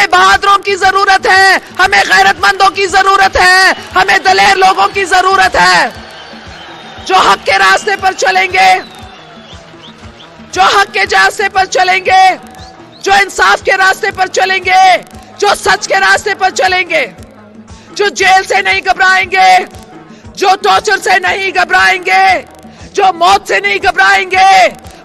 हमें बहादुरों की ज़रूरत है, हमें गैरतमंदों की ज़रूरत है, हमें दलेर लोगों की ज़रूरत है। जो हक के रास्ते पर चलेंगे, जो हक के रास्ते पर चलेंगे, जो इंसाफ के रास्ते पर चलेंगे, जो सच के रास्ते पर चलेंगे, जो जेल से नहीं घबराएँगे, जो टॉर्चर से नहीं घबराएँगे, जो मौत से नहीं घबराएँगे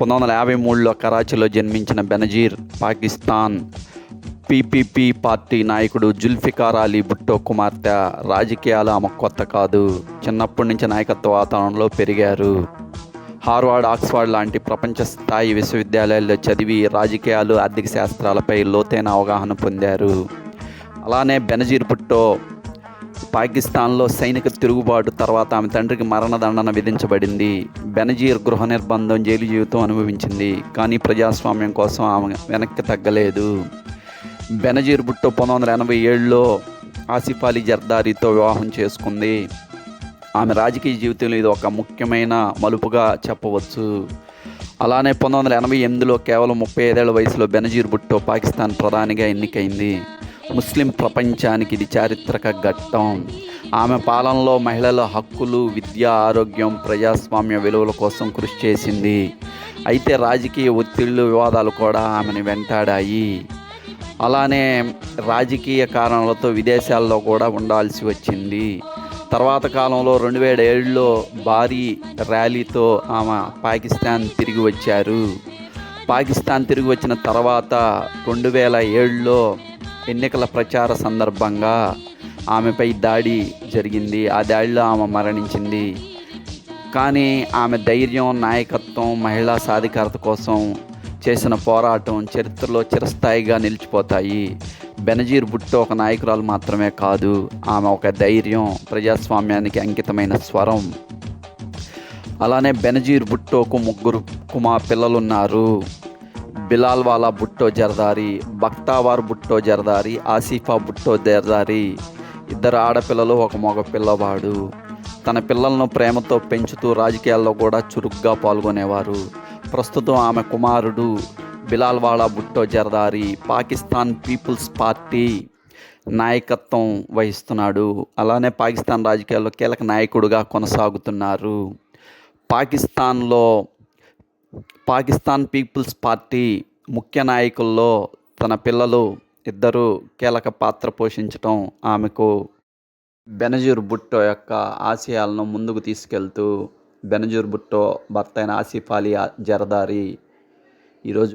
పంతొమ్మిది వందల యాభై మూడులో కరాచీలో జన్మించిన బెనజీర్ పాకిస్తాన్ పీపీపీ పార్టీ నాయకుడు జుల్ఫికార్ అలీ భుట్టో కుమార్తె రాజకీయాలు ఆమె కొత్త కాదు. చిన్నప్పటి నుంచి నాయకత్వ వాతావరణంలో పెరిగారు. హార్వార్డ్ ఆక్స్ఫర్డ్ లాంటి ప్రపంచ స్థాయి విశ్వవిద్యాలయాల్లో చదివి రాజకీయాలు ఆర్థిక శాస్త్రాలపై లోతైన అవగాహన పొందారు. అలానే బెనజీర్ భుట్టో పాకిస్తాన్లో సైనిక తిరుగుబాటు తర్వాత ఆమె తండ్రికి మరణదండన విధించబడింది. బెనజీర్ గృహ నిర్బంధం జైలు జీవితం అనుభవించింది. కానీ ప్రజాస్వామ్యం కోసం ఆమె వెనక్కి తగ్గలేదు. బెనజీర్ బుట్టో పంతొమ్మిది వందల ఎనభై ఏడులో ఆసిఫ్ అలీ జర్దారీతో వివాహం చేసుకుంది. ఆమె రాజకీయ జీవితంలో ఇది ఒక ముఖ్యమైన మలుపుగా చెప్పవచ్చు. అలానే పంతొమ్మిది వందల ఎనభై ఎనిమిదిలో కేవలం ముప్పై ఐదేళ్ళ వయసులో బెనజీర్ భుట్టో పాకిస్తాన్ ప్రధానిగా ఎన్నికైంది. ముస్లిం ప్రపంచానికి ఇది చారిత్రక ఘట్టం. ఆమె పాలనలో మహిళల హక్కులు విద్య ఆరోగ్యం ప్రజాస్వామ్య విలువల కోసం కృషి చేసింది. అయితే రాజకీయ ఒత్తిళ్ళు వివాదాలు కూడా ఆమెను వెంటాడాయి. అలానే రాజకీయ కారణాలతో విదేశాల్లో కూడా ఉండాల్సి వచ్చింది. తర్వాత కాలంలో రెండు వేల ఏడులో భారీ ర్యాలీతో ఆమె పాకిస్తాన్ తిరిగి వచ్చారు. పాకిస్తాన్ తిరిగి వచ్చిన తర్వాత రెండు వేల ఏడులో ఎన్నికల ప్రచార సందర్భంగా ఆమెపై దాడి జరిగింది. ఆ దాడిలో ఆమె మరణించింది. కానీ ఆమె ధైర్యం నాయకత్వం మహిళా సాధికారత కోసం చేసిన పోరాటం చరిత్రలో చిరస్థాయిగా నిలిచిపోతాయి. బెనజీర్ బుట్టో ఒక నాయకురాలు మాత్రమే కాదు ఆమె ఒక ధైర్యం ప్రజాస్వామ్యానికి అంకితమైన స్వరం. అలానే బెనజీర్ భుట్టోకు ముగ్గురు కుమా పిల్లలున్నారు. బిలాల్ వాలా భుట్టో జరదారి బక్తావార్ భుట్టో జరదారి ఆసిఫా భుట్టో జరదారి. ఇద్దరు ఆడపిల్లలు ఒక మగ పిల్లవాడు. తన పిల్లలను ప్రేమతో పెంచుతూ రాజకీయాల్లో కూడా చురుగ్గా పాల్గొనేవారు. ప్రస్తుతం ఆమె కుమారుడు Bilawal Bhutto Zardari Pakistan peoples party నాయకత్వం వహిస్తున్నాడు. అలానే పాకిస్తాన్ రాజకీయాల్లో కీలక నాయకుడుగా కొనసాగుతున్నారు. పాకిస్తాన్లో పాకిస్తాన్ పీపుల్స్ పార్టీ ముఖ్య నాయకుల్లో తన పిల్లలు ఇద్దరు కీలక పాత్ర పోషించటం ఆమెకు బెనజూర్ భుట్టో యొక్క ఆశయాలను ముందుకు తీసుకెళ్తూ బెనజూర్ భుట్టో భర్త అయిన ఆసిఫ్ అలీ జరదారి ఈరోజు